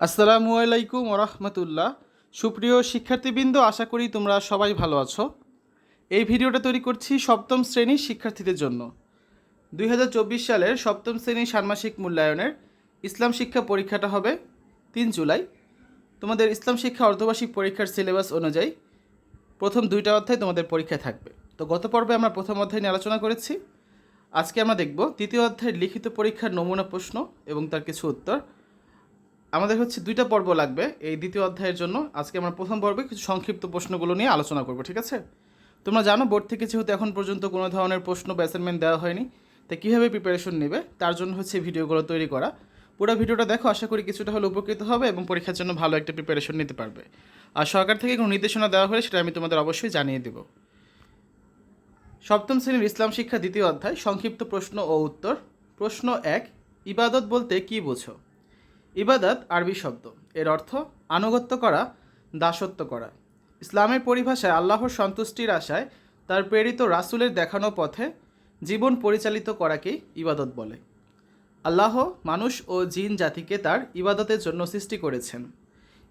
আসসালামু আলাইকুম ওরহমতুল্লাহ সুপ্রিয় শিক্ষার্থীবৃন্দ, আশা করি তোমরা সবাই ভালো আছো। এই ভিডিওটা তৈরি করছি সপ্তম শ্রেণির শিক্ষার্থীদের জন্য। দুই হাজার চব্বিশ সালের সপ্তম শ্রেণির ষান্মাসিক মূল্যায়নের ইসলাম শিক্ষা পরীক্ষাটা হবে তিন জুলাই। তোমাদের ইসলাম শিক্ষা অর্ধবার্ষিক পরীক্ষার সিলেবাস অনুযায়ী প্রথম দুইটা অধ্যায় তোমাদের পরীক্ষায় থাকবে। তো গত পর্বে আমরা প্রথম অধ্যায় নিয়ে আলোচনা করেছি। আজকে আমরা দেখব তৃতীয় অধ্যায়ের লিখিত পরীক্ষার নমুনা প্রশ্ন এবং তার কিছু উত্তর। আমাদের হচ্ছে দুইটা পর্ব লাগবে এই দ্বিতীয় অধ্যায়ের জন্য। আজকে আমরা প্রথম পর্বে কিছু সংক্ষিপ্ত প্রশ্নগুলো নিয়ে আলোচনা করব, ঠিক আছে? তোমরা জানো, বোর্ড থেকে যেহেতু এখন পর্যন্ত কোনো ধরনের প্রশ্ন বা অ্যাসাইনমেন্ট দেওয়া হয়নি, তাই কীভাবে প্রিপারেশন নেবে, তার জন্য হচ্ছে ভিডিওগুলো তৈরি করা। পুরো ভিডিওটা দেখো, আশা করি কিছুটা হলে উপকৃত হবে এবং পরীক্ষার জন্য ভালো একটা প্রিপারেশন নিতে পারবে। আর সরকার থেকে কোনো নির্দেশনা দেওয়া হলে সেটা আমি তোমাদের অবশ্যই জানিয়ে দেব। সপ্তম শ্রেণির ইসলাম শিক্ষা দ্বিতীয় অধ্যায়, সংক্ষিপ্ত প্রশ্ন ও উত্তর। প্রশ্ন এক, ইবাদত বলতে কী বোঝো? ইবাদত আরবি শব্দ। এর অর্থ আনুগত্য করা, দাসত্ব করা। ইসলামের পরিভাষায় আল্লাহর সন্তুষ্টির আশায় তার প্রেরিত রাসূলের দেখানো পথে জীবন পরিচালিত করাকেই ইবাদত বলে। আল্লাহ মানুষ ও জিন জাতিকে তার ইবাদতের জন্য সৃষ্টি করেছেন।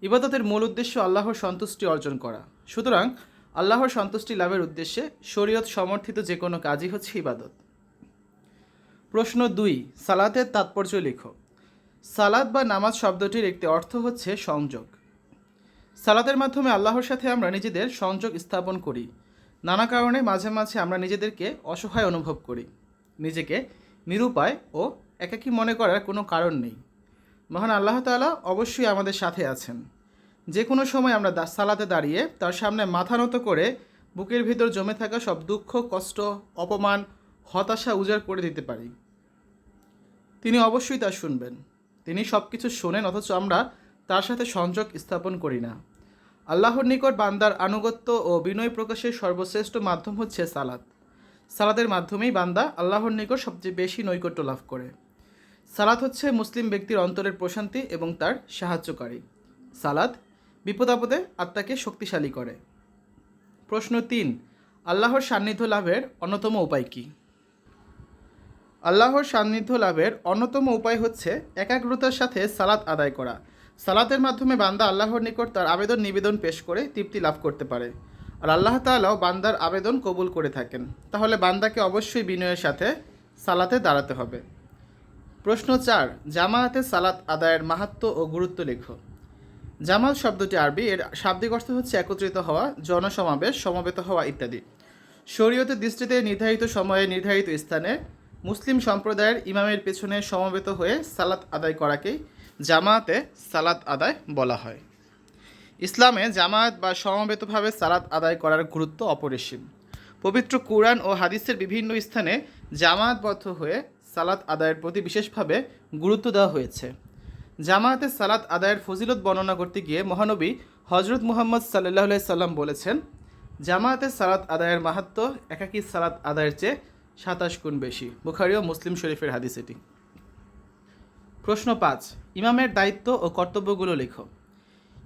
ইবাদতের মূল উদ্দেশ্য আল্লাহর সন্তুষ্টি অর্জন করা। সুতরাং আল্লাহর সন্তুষ্টি লাভের উদ্দেশ্যে শরীয়ত সমর্থিত যে কোনো কাজই হচ্ছে ইবাদত। প্রশ্ন দুই, সালাতের তাৎপর্য লিখো। সালাদ বা নামাজ শব্দটির একটি অর্থ হচ্ছে সংযোগ। সালাতের মাধ্যমে আল্লাহর সাথে আমরা নিজেদের সংযোগ স্থাপন করি। নানা কারণে মাঝে মাঝে আমরা নিজেদেরকে অসহায় অনুভব করি। নিজেকে নিরুপায় ও একাকী মনে করার কোনো কারণ নেই। মহান আল্লাহ তাআলা অবশ্যই আমাদের সাথে আছেন। যে কোনো সময় আমরা সালাতে দাঁড়িয়ে তার সামনে মাথা নত করে বুকের ভিতর জমে থাকা সব দুঃখ, কষ্ট, অপমান, হতাশা উজাড় করে দিতে পারি। তিনি অবশ্যই তা শুনবেন। তিনি সব কিছু শোনেন, অথচ আমরা তার সাথে সংযোগ স্থাপন করি না। আল্লাহর নিকট বান্দার আনুগত্য ও বিনয় প্রকাশের সর্বশ্রেষ্ঠ মাধ্যম হচ্ছে সালাত। সালাদের মাধ্যমেই বান্দা আল্লাহর নিকট সবচেয়ে বেশি নৈকট্য লাভ করে। সালাত হচ্ছে মুসলিম ব্যক্তির অন্তরের প্রশান্তি এবং তার সাহায্যকারী। সালাদ বিপদ আপদে আত্মাকে শক্তিশালী করে। প্রশ্ন তিন, আল্লাহর সান্নিধ্য লাভের অন্যতম উপায় কী? আল্লাহর সান্নিধ্য লাভের অন্যতম উপায় হচ্ছে একাগ্রতার সাথে সালাত আদায় করা। সালাতের মাধ্যমে বান্দা আল্লাহর নিকট তার আবেদন নিবেদন পেশ করে তৃপ্তি লাভ করতে পারে। আর আল্লাহ তাআলাও বান্দার আবেদন কবুল করে থাকেন। তাহলে বান্দাকে অবশ্যই বিনয়ের সাথে সালাতে দাঁড়াতে হবে। প্রশ্ন চার, জামায়াতে সালাত আদায়ের মাহাত্ম ও গুরুত্ব লেখো। জামাত শব্দটি আরবি, এর শাব্দিক অর্থ হচ্ছে একত্রিত হওয়া, জনসমাবেশ, সমবেত হওয়া ইত্যাদি। শরীয়তের দৃষ্টিতে নির্ধারিত সময়ে নির্ধারিত স্থানে মুসলিম সম্প্রদায়ের ইমামের পেছনে সমবেত হয়ে সালাত আদায় করাকেই জামায়াতে সালাত আদায় বলা হয়। ইসলামে জামায়াত বা সমবেতভাবে সালাত আদায় করার গুরুত্ব অপরিসীম। পবিত্র কুরআন ও হাদিসের বিভিন্ন স্থানে জামায়াতবদ্ধ হয়ে সালাত আদায়ের প্রতি বিশেষভাবে গুরুত্ব দেওয়া হয়েছে। জামায়াতে সালাত আদায়ের ফজিলত বর্ণনা করতে গিয়ে মহানবী হজরত মুহাম্মদ সাল্লাহ সাল্লাম বলেছেন, জামায়াতে সালাত আদায়ের মাহাত্ম একাকী সালাত আদায়ের চেয়ে সাতাশ গুণ বেশি। বুখারি ও মুসলিম শরীফের হাদিস এটি। প্রশ্ন পাঁচ, ইমামের দায়িত্ব ও কর্তব্যগুলো লেখো।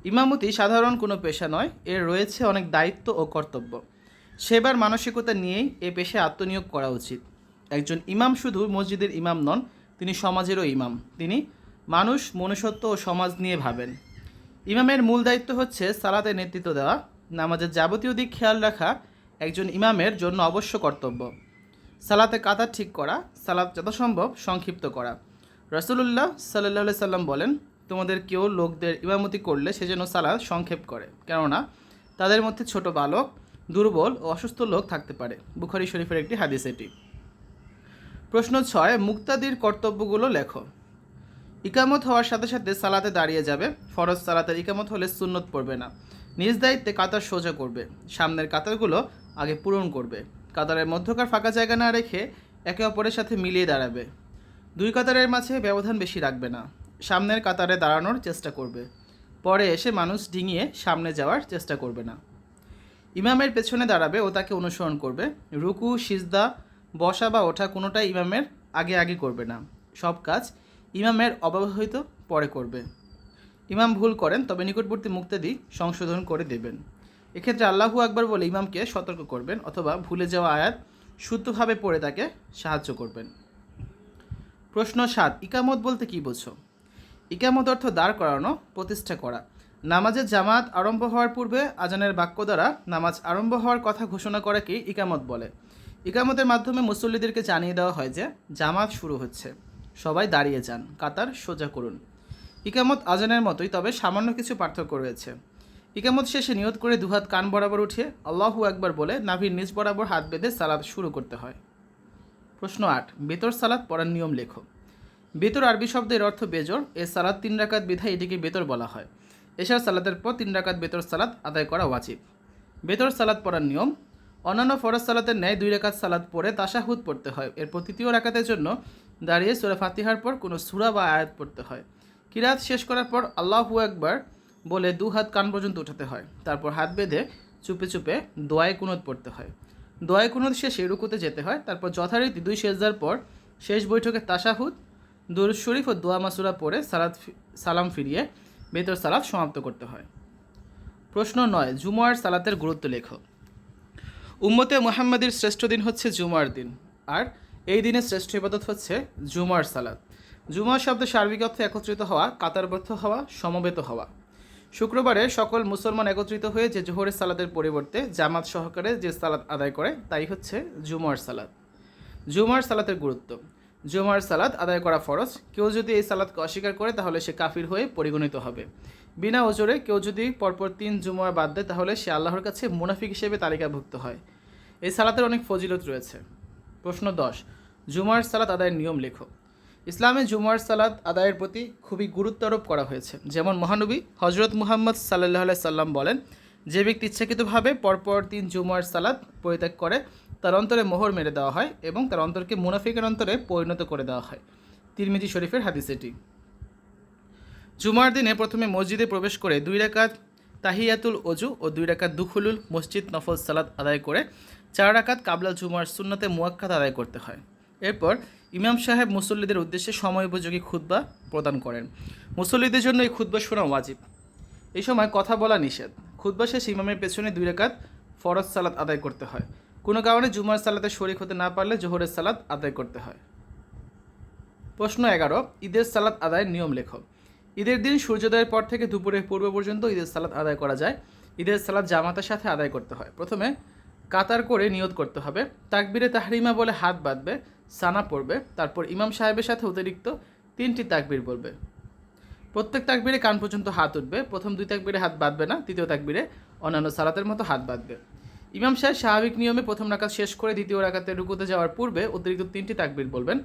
ইমামতি সাধারণ কোনো পেশা নয়, এর রয়েছে অনেক দায়িত্ব ও কর্তব্য। সেবার মানসিকতা নিয়েই এ পেশায় আত্মনিয়োগ করা উচিত। একজন ইমাম শুধু মসজিদের ইমাম নন, তিনি সমাজেরও ইমাম। তিনি মানুষ, মনুষ্যত্ব ও সমাজ নিয়ে ভাবেন। ইমামের মূল দায়িত্ব হচ্ছে সালাতে নেতৃত্ব দেওয়া, নামাজের যাবতীয় দিক খেয়াল রাখা, একজন ইমামের জন্য অবশ্য কর্তব্য। সালাতে কাতার ঠিক করা, সালাত যথাসম্ভব সংক্ষিপ্ত করা। রসুল্লাহ সাল্লাহ সাল্লাম বলেন, তোমাদের কেউ লোকদের ইমামতি করলে সে যেন সালাদ সংক্ষেপ করে, কেননা তাদের মধ্যে ছোট বালক, দুর্বল ও অসুস্থ লোক থাকতে পারে। বুখারি শরীফের একটি হাদিস এটি। প্রশ্ন ছয়, মুক্তাদির কর্তব্যগুলো লেখো। ইকামত হওয়ার সাথে সাথে সালাতে দাঁড়িয়ে যাবে। ফরজ সালাতের ইকামত হলে সুন্নত পড়বে না। নিজ দায়িত্বে কাতার সোজা করবে। সামনের কাতারগুলো আগে পূরণ করবে। কাতারের মধ্যকার ফাঁকা জায়গা না রেখে একে অপরের সাথে মিলিয়ে দাঁড়াবে। দুই কাতারের মাঝে ব্যবধান বেশি রাখবে না। সামনের কাতারে দাঁড়ানোর চেষ্টা করবে। পরে এসে মানুষ ডিঙিয়ে সামনে যাওয়ার চেষ্টা করবে না। ইমামের পেছনে দাঁড়াবে ও তাকে অনুসরণ করবে। রুকু, সিজদা, বসা বা ওঠা কোনোটাই ইমামের আগে আগে করবে না। সব কাজ ইমামের অব্যবহৃত পরে করবে। ইমাম ভুল করেন, তবে নিকটবর্তী মুক্তাদি সংশোধন করে দেবেন। এক্ষেত্রে আল্লাহু আকবার বলে ইমামকে সতর্ক করবেন অথবা ভুলে যাওয়া আয়াত শুদ্ধভাবে পড়ে তাকে সাহায্য করবেন। প্রশ্ন সাত, ইকামত বলতে কী বোঝো? ইকামত অর্থ দাঁড় করানো, প্রতিষ্ঠা করা। নামাজের জামাত আরম্ভ হওয়ার পূর্বে আজানের বাক্য দ্বারা নামাজ আরম্ভ হওয়ার কথা ঘোষণা করাকেই ইকামত বলে। ইকামতের মাধ্যমে মুসল্লিদেরকে জানিয়ে দেওয়া হয় যে জামাত শুরু হচ্ছে। সবাই দাঁড়িয়ে যান, কাতার সোজা করুন। ইকামত আজানের মতোই, তবে সামান্য কিছু পার্থক্য রয়েছে। ইকামত শেষে নিয়ত করে দুহাত কান বরাবর উঠিয়ে আল্লাহু একবার বলে নাভির নিচ বরাবর হাত বেঁধে সালাদ শুরু করতে হয়। প্রশ্ন আট, বেতর সালাদ পড়ার নিয়ম লেখো। বেতর আরবি শব্দের অর্থ বেজর। এ সালাদ তিন রাকাত বিধায় এটিকে বেতর বলা হয়। এছাড়া সালাদের পর তিন রাকাত বেতর সালাদ আদায় করা ওয়াজিব। বেতর সালাদ পড়ার নিয়ম, অন্যান্য ফরজ সালাতের ন্যায় দুই রাকাত সালাদ পড়ে তাশাহুদ পড়তে হয়। এরপর তৃতীয় রাকাতের জন্য দাঁড়িয়ে সুরা ফাতিহার পর কোনো সুরা বা আয়াত পড়তে হয়। কিরাত শেষ করার পর আল্লাহু একবার বলে দু হাত কান পর্যন্ত উঠাতে হয়। তারপর হাত বেঁধে চুপে চুপে দোয়ায় কুনত পড়তে হয়। দোয়ায় কুনত শেষে রুকুতে যেতে হয়। তারপর যথারীতি দুই সেজদার পর শেষ বৈঠকে তাশাহুদ, দুরুদ শরীফ ও দোয়া মাসুরা পড়ে সালাদ সালাম ফিরিয়ে বেতর সালাদ সমাপ্ত করতে হয়। প্রশ্ন নয়, জুমার সালাতের গুরুত্ব লেখো। উম্মতে মুহাম্মাদের শ্রেষ্ঠ দিন হচ্ছে জুমার দিন। আর এই দিনের শ্রেষ্ঠ ইবাদত হচ্ছে জুমার সালাত। জুমার শব্দে সার্বিক অর্থে একত্রিত হওয়া, কাতারবদ্ধ হওয়া, সমবেত হওয়া। শুক্রবারে সকল মুসলমান একত্রিত হয়ে যে জোহরের সালাদের পরিবর্তে জামাত সহকারে যে সালাত আদায় করে, তাই হচ্ছে জুমার সালাত জুমার সালাতের গুরুত্ব। জুমার সালাত আদায় করা ফরজ। কেউ যদি এই সালাদকে অস্বীকার করে, তাহলে সে কাফির হয়ে পরিগণিত হবে। বিনা ওজোরে কেউ যদি পরপর তিন জুমার বাদ দেয়, তাহলে সে আল্লাহর কাছে মুনাফিক হিসেবে তালিকাভুক্ত হয়। এই সালাতের অনেক ফজিলত রয়েছে। প্রশ্ন দশ। জুমার সালাত আদায়ের নিয়ম লেখো। ইসলামে জুমার সালাত আদায়ের প্রতি খুবই গুরুত্ব আরোপ করা হয়েছে। যেমন মহানবী হজরত মুহাম্মদ সাল্লাহ সাল্লাম বলেন, যে ব্যক্তি ইচ্ছাকৃতভাবে পরপর তিন জুমার সালাত পরিত্যাগ করে, তার অন্তরে মোহর মেরে দেওয়া হয় এবং তার অন্তরকে মুনাফিকের অন্তরে পরিণত করে দেওয়া হয়। তিরমিজি শরীফের হাদিস এটি। জুমার দিনে প্রথমে মসজিদে প্রবেশ করে দুই রাকাত তাহিয়াতুল অজু ও দুই রাকাত দুখুলুল মসজিদ নফল সালাত আদায় করে, চার রাকাত কাবলা জুমার সুন্নতে মুয়াক্কাত আদায় করতে হয়। এরপর ইমাম সাহেব মুসল্লিদের উদ্দেশ্যে সময় উপযোগী খুতবা প্রদান করেন। মুসল্লিদের জন্য এই খুতবা শোনা ওয়াজিব। এই সময় কথা বলা নিষেধ। খুতবা শেষ ইমামের পেছনে দুই রাকাত ফরজ সালাত আদায় করতে হয়। কোনো কারণে জুমার সালাতে শরিক হতে না পারলে জোহরের সালাত আদায় করতে হয়। প্রশ্ন এগারো, ঈদের সালাত আদায়ের নিয়ম লেখো। ঈদের দিন সূর্যোদয়ের পর থেকে দুপুরের পূর্ব পর্যন্ত ঈদের সালাত আদায় করা যায়। ঈদের সালাত জামাতের সাথে আদায় করতে হয়। প্রথমে কাতার করে নিয়ত করতে হবে। তাকবিরে তাহরিমা বলে হাত বাঁধবে। সানা পড়বে, তারপর ইমাম সাহেবের সাথে অতিরিক্ত তিনটি তাকবির বলবে। প্রত্যেক তাকবিরে কান পর্যন্ত হাত উঠবে, প্রথম দুই তাকবিরে হাত বাঁধবে না, তৃতীয় তাকবিরে অন্যান্য সালাতের মতো হাত বাঁধবে। ইমাম সাহেব স্বাভাবিক নিয়মে প্রথম রাকাত শেষ করে দ্বিতীয় রাকাতে রুকুতে যাওয়ার পূর্বে অতিরিক্ত তিনটি তাকবির বলবেন।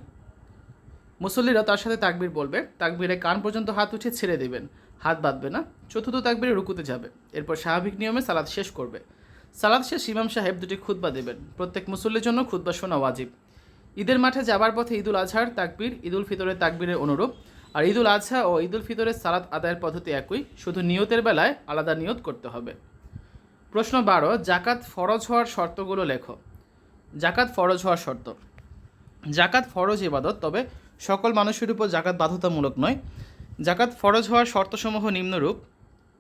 মুসল্লিরা তার সাথে তাকবির বলবে, তাকবিরে কান পর্যন্ত হাত উঠে ছেড়ে দেবেন, হাত বাঁধবে না, চতুর্থ তাকবিরে রুকুতে যাবে, এরপর স্বাভাবিক নিয়মে সালাদ শেষ করবে। সালাদ শেষ ইমাম সাহেব দুটি খুতবা দেবেন, প্রত্যেক মুসল্লির জন্য খুতবা শোনা ওয়াজিব। ঈদের মাঠে যাবার পথে ঈদুল আজহার তাকবির, ঈদুল ফিতরের তাকবিরের অনুরূপ। আর ঈদুল আজহা ও ঈদুল ফিতরের সালাত আদায়ের পদ্ধতি একই, শুধু নিয়তের বেলায় আলাদা নিয়ত করতে হবে। প্রশ্ন বারো, জাকাত ফরজ হওয়ার শর্তগুলো লেখো। জাকাত ফরজ হওয়ার শর্ত। জাকাত ফরজ ইবাদত, তবে সকল মানুষের উপর জাকাত বাধ্যতামূলক নয়। জাকাত ফরজ হওয়ার শর্তসমূহ নিম্নরূপ।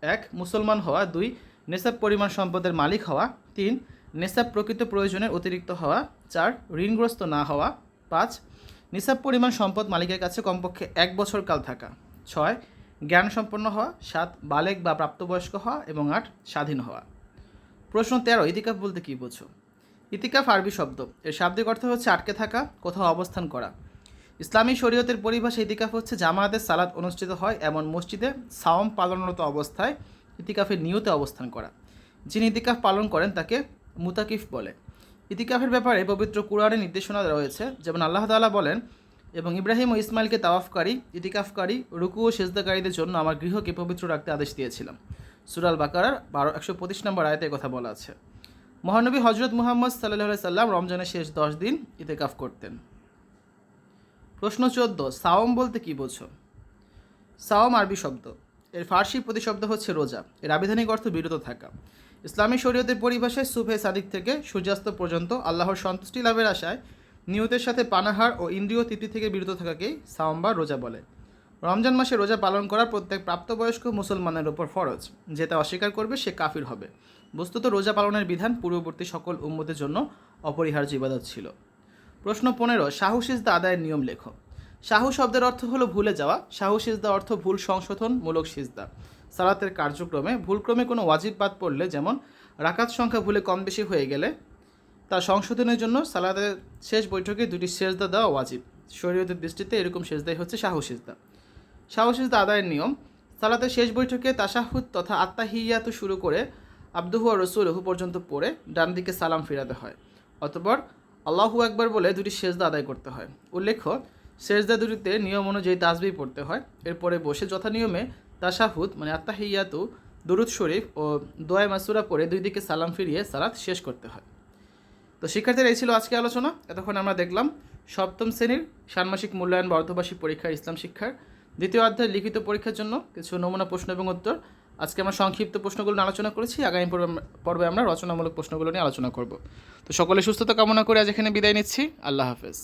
এক, মুসলমান হওয়া। দুই, নেশাব পরিমাণ সম্পদের মালিক হওয়া। তিন নেশাব প্রকৃত প্রয়োজনের অতিরিক্ত হওয়া, চার, ঋণগ্রস্ত না হওয়া, পাঁচ, নিসাব পরিমাণ সম্পদ মালিকের কাছে কমপক্ষে এক বছর কাল থাকা, ছয় জ্ঞান সম্পন্ন হওয়া, সাত, বালেক বা প্রাপ্তবয়স্ক হওয়া এবং আট, স্বাধীন হওয়া। প্রশ্ন তেরো, ইতিকাফ বলতে কী বোঝো? ইতিকাফ আরবি শব্দ। এর শাব্দিক অর্থ হচ্ছে আটকে থাকা, কোথাও অবস্থান করা। ইসলামী শরীয়তের পরিভাষা ইতিকাফ হচ্ছে জামায়াতের সালাত অনুষ্ঠিত হয় এমন মসজিদে সাওম পালনরত অবস্থায় ইতিকাফের নিয়তে অবস্থান করা। যিনি ইতিকাফ পালন করেন তাকে মুতাকিফ বলে। ইতিকাফের ব্যাপারে পবিত্র কুরআনে নির্দেশনা দেওয়া রয়েছে যেমন আল্লাহ তাআলা বলেন, এবং ইব্রাহিম ও ইসমাইলকে তাওয়াফকারী, ইতিকাফকারী, রুকু ও সেজদাকারীদের জন্য আমার গৃহকে পবিত্র রাখতে আদেশ দিয়েছিলাম। সুরাল বাকারার বারো, একশো পঁচিশ নম্বর আয়তে কথা বলা আছে। মহানবী হজরত মুহাম্মদ সাল্লাহ সাল্লাম রমজানের শেষ দশ দিন ইতেকাফ করতেন। প্রশ্ন চোদ্দ, সাওম বলতে কী বোঝো? সাওম আরবি শব্দ। এর ফার্সি প্রতিশব্দ হচ্ছে রোজা। এর আবিধানিক অর্থ বিরত থাকা। ইসলামী শরীয়তের পরিভাষায় সুফে সাদিক থেকে সূর্যাস্ত পর্যন্ত আল্লাহর সন্তুষ্টি লাভের আশায় নিয়তের সাথে পানাহার ও ইন্দ্রিয় তৃপ্তি থেকে বিরত থাকাকেই সাওম রোজা বলে। রমজান মাসে রোজা পালন করা প্রত্যেক প্রাপ্তবয়স্ক মুসলমানের ওপর ফরজ। যে তা অস্বীকার করবে, সে কাফির হবে। বস্তুত রোজা পালনের বিধান পূর্ববর্তী সকল উম্মতের জন্য অপরিহার্য ইবাদত ছিল। প্রশ্ন পনেরো সাহসিজদা আদায়ের নিয়ম লেখ। শাহু শব্দের অর্থ হলো ভুলে যাওয়া। সিজদা অর্থ ভুল সংশোধনমূলক সিজদা। সালাতের কার্যক্রমে ভুলক্রমে কোনো ওয়াজিব বাদ পড়লে যেমন রাকাত সংখ্যা ভুলে কম বেশি হয়ে গেলে তা সংশোধনের জন্য সালাদের শেষ বৈঠকে দুটি সেজদা দেওয়া ওয়াজিব। শরীয়তের দৃষ্টিতে এরকম সেজদাই হচ্ছে শাহু সিজদা। শাহু সিজদা আদায়ের নিয়ম, সালাতের শেষ বৈঠকে তাসাহুদ তথা আত্মাহিয়াতু শুরু করে আব্দুহু ও রসুলহু পর্যন্ত পড়ে ডান দিকে সালাম ফিরাতে হয়। অতপর আল্লাহু একবার বলে দুটি সেজদা আদায় করতে হয়। উল্লেখ্য, সেজদা দুটিতে নিয়ম অনুযায়ী তাসবি পড়তে হয়। এরপরে বসে যথা নিয়মে তাশাহুদ মানে আত্মাহিয়াতু দুরুদ শরীফ ও দোয়াই মাসুরা পরে দুই দিকে সালাম ফিরিয়ে সালাত শেষ করতে হয়। তো শিক্ষার্থীরা এই ছিল আজকে আলোচনা। এতক্ষণ আমরা দেখলাম সপ্তম শ্রেণির ষান্মাসিক মূল্যায়ন বা পরীক্ষার ইসলাম শিক্ষার দ্বিতীয় অধ্যায় লিখিত পরীক্ষার জন্য কিছু নমুনা প্রশ্ন এবং উত্তর। আজকে আমরা সংক্ষিপ্ত প্রশ্নগুলো নিয়ে আলোচনা করেছি। আগামী পর্বে আমরা রচনামূলক প্রশ্নগুলো নিয়ে আলোচনা করব। তো সকলে সুস্থতা কামনা করে আজ এখানে বিদায় নিচ্ছি। আল্লাহ হাফেজ।